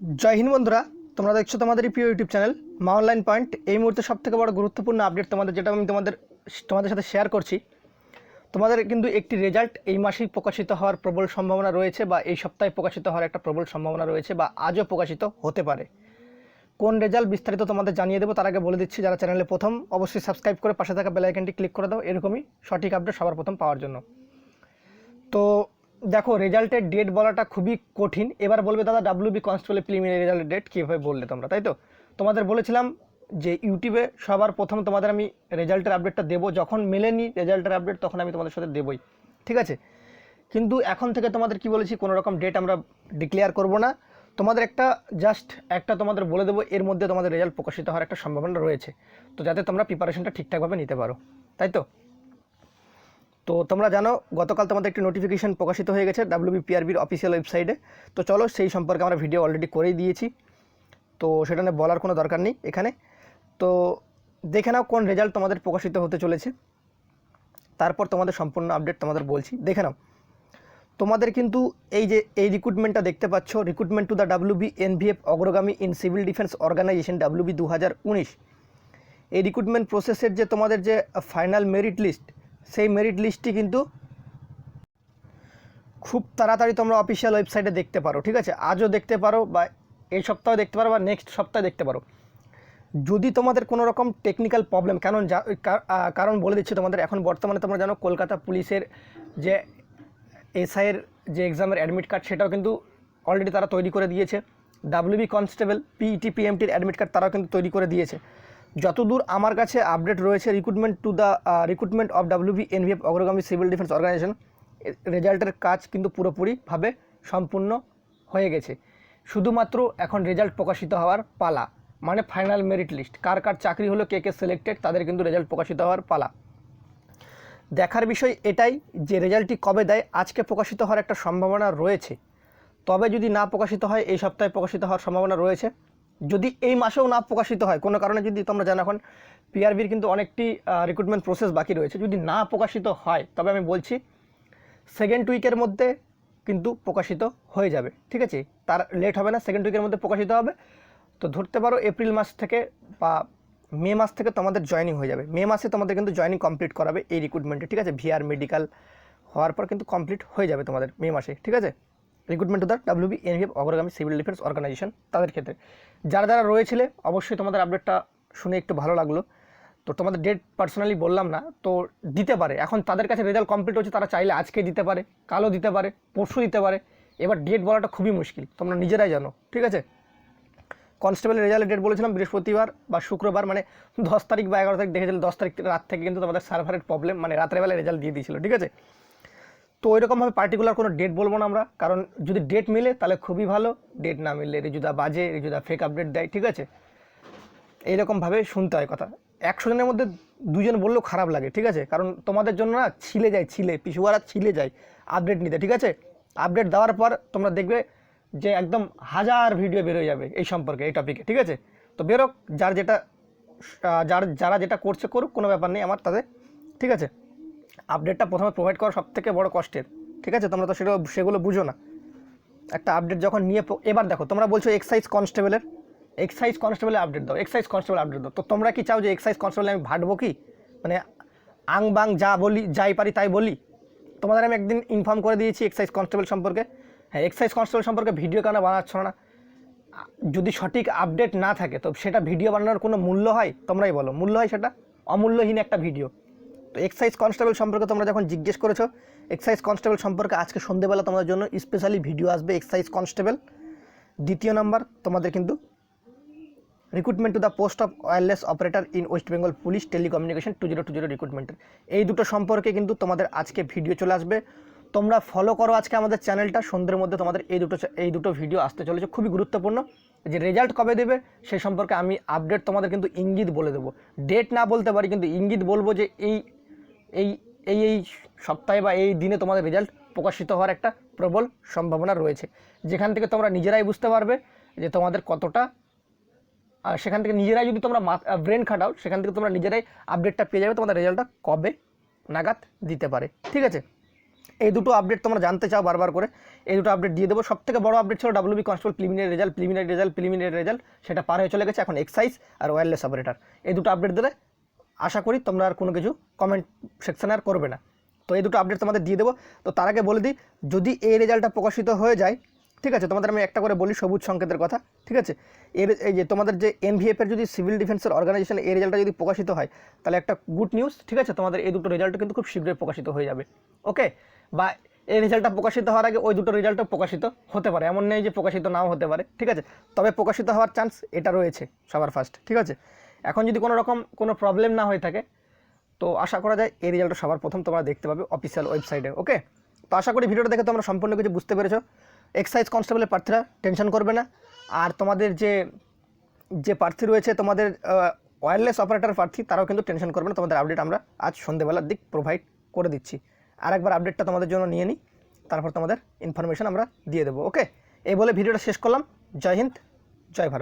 জয় হিন্দ বন্ধুরা, তোমরা দেখছ তোমাদের প্রিয় ইউটিউব চ্যানেল মা অনলাইন পয়েন্ট। এই মুহূর্তে সব থেকে বড় গুরুত্বপূর্ণ আপডেট তোমাদের যেটা আমি তোমাদের তোমাদের সাথে শেয়ার করছি। তোমাদের কিন্তু একটি রেজাল্ট এই মাসেই প্রকাশিত হওয়ার প্রবল সম্ভাবনা রয়েছে বা এই সপ্তাহে প্রকাশিত হওয়ার একটা প্রবল সম্ভাবনা রয়েছে বা আজও প্রকাশিত হতে পারে। কোন রেজাল্ট বিস্তারিত তোমাদের জানিয়ে দেবো, তার আগে বলে দিচ্ছি, যারা চ্যানেলে প্রথম, অবশ্যই সাবস্ক্রাইব করে পাশে থাকা বেল আইকনটি ক্লিক করে দাও, এরকমই সঠিক আপডেট সবার প্রথম পাওয়ার জন্য। তো দেখো রেজাল্টের ডেট বলাটা খুবই কঠিন। এবার বলবে, দাদা ডাব্লিউবি কনস্টেবল প্রিলিমিনারি রেজাল্টের ডেট কীভাবে বললে তোমরা? তাই তো? তোমাদের বলেছিলাম যে ইউটিউবে সবার প্রথম তোমাদের আমি রেজাল্টের আপডেটটা দেবো। যখন মেলেনি রেজাল্টের আপডেট তখন আমি তোমাদের সাথে দেবই। ঠিক আছে? কিন্তু এখন থেকে তোমাদের কি বলেছি, কোনো রকম ডেট আমরা ডিক্লেয়ার করব না। তোমাদের একটা জাস্ট একটা তোমাদের বলে দেবো, এর মধ্যে তোমাদের রেজাল্ট প্রকাশিত হওয়ার একটা সম্ভাবনা রয়েছে। তো যাতে তোমরা প্রিপারেশনটা ঠিকঠাকভাবে নিতে পারো। তাই তো? তো তোমরা জানো, গতকাল তোমাদের একটি নোটিফিকেশন প্রকাশিত হয়ে গেছে ডাব্লিউবিপিআরবির অফিসিয়াল ওয়েবসাইটে তো চলো সেই সম্পর্কে আমরা ভিডিও অলরেডি করেই দিয়েছি। তো সেটা নিয়ে বলার কোনো দরকার নেই এখানে। তো দেখে নাও কোন রেজাল্ট তোমাদের প্রকাশিত হতে চলেছে। তারপর তোমাদের সম্পূর্ণ আপডেট তোমাদের বলছি। দেখে নাও। তোমাদের কিন্তু এই যে, এই রিক্রুটমেন্টটা দেখতে পাচ্ছ recruitment to the WB NVF Agragami in civil defence organisation WB দু হাজার উনিশ। এই রিক্রুটমেন্ট প্রসেসের যে তোমাদের যে ফাইনাল মেরিট লিস্ট সেই মেরিট লিস্টটি কিন্তু খুব তাড়াতাড়ি তোমরা অফিসিয়াল ওয়েবসাইটে দেখতে পারো, ঠিক আছে? আজও দেখতে পারো বা এই সপ্তাহে দেখতে পারো বা নেক্সট সপ্তাহে দেখতে পারো। যদি তোমাদের কোনো রকম টেকনিক্যাল প্রবলেম কারণ কারণ বলে দিচ্ছি তোমাদের, এখন বর্তমানে তোমরা জানো কলকাতা পুলিশের যে এসআইয়ের যে এক্সামের অ্যাডমিট কার্ড সেটাও কিন্তু অলরেডি তারা তৈরি করে দিয়েছে। ডাব্লিউবি কনস্টেবল পিইটি পিএমটির অ্যাডমিট কার্ড তারাও কিন্তু তৈরি করে দিয়েছে। যতদূর আমার কাছে আপডেট রয়েছে recruitment to the recruitment of WB NVF অগ্রগামী সিভিল ডিফেন্স অর্গানাইজেশন রেজাল্টের কাজ কিন্তু পুরোপুরিভাবে সম্পূর্ণ হয়ে গেছে। শুধুমাত্র এখন রেজাল্ট প্রকাশিত হওয়ার পালা মানে ফাইনাল মেরিট লিস্ট কার কার চাকরি হলো, কে কে সিলেক্টেড তাদের কিন্তু রেজাল্ট প্রকাশিত হওয়ার পালা। দেখার বিষয় এটাই যে রেজাল্টটি কবে দেয়, আজকে প্রকাশিত হওয়ার একটা সম্ভাবনা রয়েছে। তবে যদি না প্রকাশিত হয়, এই সপ্তাহে প্রকাশিত হওয়ার সম্ভাবনা রয়েছে। যদি এই মাসেও না প্রকাশিত হয়, কোনো কারণে যদি তোমরা জানো এখন পিআরবির কিন্তু অনেকটি রিক্রুটমেন্ট প্রসেস বাকি রয়েছে। যদি না প্রকাশিত হয়, তবে আমি বলছি সেকেন্ড উইকের মধ্যে কিন্তু প্রকাশিত হয়ে যাবে, ঠিক আছে? তার লেট হবে না সেকেন্ড উইকের মধ্যে প্রকাশিত হবে। তো ধরতে পারো এপ্রিল মাস থেকে বা মে মাস থেকে তোমাদের জয়েনিং হয়ে যাবে। মে মাসে তোমাদের কিন্তু জয়েনিং কমপ্লিট করাবে এই রিক্রুটমেন্টে ঠিক আছে? ভিআর মেডিকেল হওয়ার পর কিন্তু কমপ্লিট হয়ে যাবে তোমাদের মে মাসে, ঠিক আছে? Recruitment to the WB NVF অগ্রগামী সিভিল ডিফেন্স অর্গানাইজেশন তাদের ক্ষেত্রে। যারা যারা রয়েছিলে, অবশ্যই তোমাদের আপডেটটা শুনে একটু ভালো লাগল। তো তোমাদের ডেট পার্সোনালি বললাম না, তো দিতে পারে। এখন তাদের কাছে রেজাল্ট কমপ্লিট হচ্ছে, তারা চাইলে আজকে দিতে পারে, কালও দিতে পারে, পরশু দিতে পারে। এবার ডেট বলাটা খুবই মুশকিল, তোমরা নিজেরাই জানো, ঠিক আছে? কনস্টেবলের রেজাল্টের ডেট বলেছিলাম, বৃহস্পতিবার বা শুক্রবার মানে দশ তারিখ বা এগারো তারিখ দেখেছিল, দশ তারিখ রাত থেকে কিন্তু তোমাদের সার্ভারের প্রবলেম মানে রাত্রেবেলা রেজাল্ট দিয়ে দিয়েছিল, ঠিক আছে? তো ওইরকমভাবে পার্টিকুলার কোনো ডেট বলব না আমরা। কারণ যদি ডেট মিলে, তাহলে খুবই ভালো। ডেট না মিললে রিজুদা বাজে, রিজুদা ফেক আপডেট দেয়, ঠিক আছে? এইরকমভাবে শুনতে হয় কথা। একশো জনের মধ্যে দুজন বললেও খারাপ লাগে, ঠিক আছে? কারণ তোমাদের জন্য না ছিলে যায়, ছিলে। পিছুয়ারা ছিলে যায় আপডেট নিতে, ঠিক আছে? আপডেট দেওয়ার পর তোমরা দেখবে যে একদম হাজার ভিডিও বেরোয় যাবে এই সম্পর্কে, এই টপিকে ঠিক আছে? তো বেরোক, যার যেটা যার, যারা যেটা করছে করুক, কোনো ব্যাপার নেই আমার তাদের ঠিক আছে? আপডেটটা প্রথমে প্রোভাইড করা সব থেকে বড় কষ্টের, ঠিক আছে? তোমরা তো সেটা, সেগুলো বুঝো না। একটা আপডেট যখন নিয়ে এবার দেখো, তোমরা বলছো এক্সাইজ কনস্টেবলের এক্সাইজ কনস্টেবলের আপডেট দাও এক্সাইজ কনস্টেবল আপডেট দাও। তো তোমরা কি চাও যে এক্সাইজ কনস্টেবলে আমি ভাটবো কি? মানে আং বাং যা বলি, যাই পারি তাই বলি? তোমাদের আমি একদিন ইনফর্ম করে দিয়েছি এক্সাইজ কনস্টেবল সম্পর্কে। হ্যাঁ এক্সাইজ কনস্টেবল সম্পর্কে ভিডিও কেন বানাচ্ছ না? যদি সঠিক আপডেট না থাকে, তো সেটা ভিডিও বানানোর কোনো মূল্য হয়? তোমরাই বলো। মূল্য হয় সেটা? অমূল্যহীন একটা ভিডিও তো এক্সাইজ কনস্টেবল সম্পর্কে তোমরা যখন জিজ্ঞেস করেছ এক্সাইজ কনস্টেবল সম্পর্কে আজকে সন্ধ্যেবেলা তোমাদের জন্য স্পেশালি ভিডিও আসবে এক্সাইজ কনস্টেবল দ্বিতীয় নাম্বার তোমাদের কিন্তু recruitment to the post of wireless operator in West Bengal police telecommunication two zero two zero রিক্রুটমেন্টের এই দুটো সম্পর্কে কিন্তু তোমাদের আজকে ভিডিও চলে আসবে। তোমরা ফলো করো আজকে আমাদের চ্যানেলটা সন্ধ্যের মধ্যে তোমাদের এই দুটো এই দুটো ভিডিও আসতে চলেছে। খুবই গুরুত্বপূর্ণ। যে রেজাল্ট কবে দেবে সেই সম্পর্কে আমি আপডেট তোমাদের কিন্তু ইঙ্গিত বলে দেবো। ডেট না বলতে পারি, কিন্তু ইঙ্গিত বলব যে এই এই এই এই সপ্তাহে বা এই দিনে তোমাদের রেজাল্ট প্রকাশিত হওয়ার একটা প্রবল সম্ভাবনা রয়েছে। যেখান থেকে তোমরা নিজেরাই বুঝতে পারবে যে তোমাদের কতটা সেখান থেকে নিজেরাই যদি তোমরা ব্রেন খাটাও, সেখান থেকে তোমরা নিজেরাই আপডেটটা পেয়ে যাবে, তোমাদের রেজাল্টটা কবে নাগাদ দিতে পারে। ঠিক আছে? এই দুটো আপডেট তোমরা জানতে চাও বারবার করে, এই দুটো আপডেট দিয়ে দেবো। সব থেকে বড় আপডেট ছিল WB constable preliminary result preliminary result preliminary result সেটা পার হয়ে চলে গেছে। এখন এক্সাইজ আর ওয়্যারলেস অপারেটার এই দুটো আপডেট দিলে আশা করি তোমরা আর কোনো কিছু কমেন্ট সেকশানে আর করবে না। তো এই দুটো আপডেট তোমাদের দিয়ে দেবো। তো তার আগে বলে দিই, যদি এই রেজাল্টটা প্রকাশিত হয়ে যায়, ঠিক আছে, তোমাদের আমি একটা করে বলি সবুজ সংকেতের কথা, ঠিক আছে? এর এই যে তোমাদের যে এনভিএফ এর যদি সিভিল ডিফেন্সের অর্গানাইজেশন এই রেজাল্টটা যদি প্রকাশিত হয়, তাহলে একটা গুড নিউজ ঠিক আছে? তোমাদের এই দুটো রেজাল্ট কিন্তু খুব শীঘ্রই প্রকাশিত হয়ে যাবে ওকে বা এই রেজাল্টটা প্রকাশিত হওয়ার আগে ওই দুটো রেজাল্টও প্রকাশিত হতে পারে। এমন নেই যে প্রকাশিত নাও হতে পারে, ঠিক আছে? তবে প্রকাশিত হওয়ার চান্স এটা রয়েছে সবার ফার্স্ট ঠিক আছে? এখন যদি কোনো রকম কোনো প্রবলেম না হয়ে থাকে, তো আশা করা যায় এই রেজাল্টটা সবার প্রথম তোমরা দেখতে পাবে অফিসিয়াল ওয়েবসাইটে ওকে তো আশা করি ভিডিওটা দেখে তোমরা সম্পূর্ণ কিছু বুঝতে পেরেছ। এক্সাইজ কনস্টেবলের প্রার্থীরা টেনশন করবে না। আর তোমাদের যে যে প্রার্থী রয়েছে, তোমাদের ওয়্যারলেস অপারেটর প্রার্থী, তারাও কিন্তু টেনশন করবে না। তোমাদের আপডেট আমরা আজ সন্ধ্যেবেলার দিক প্রোভাইড করে দিচ্ছি। আর একবার আপডেটটা তোমাদের জন্য নিয়ে নিই। তারপর তোমাদের ইনফরমেশন আমরা দিয়ে দেবো ওকে এই বলে ভিডিওটা শেষ করলাম। জয় হিন্দ, জয় ভারত।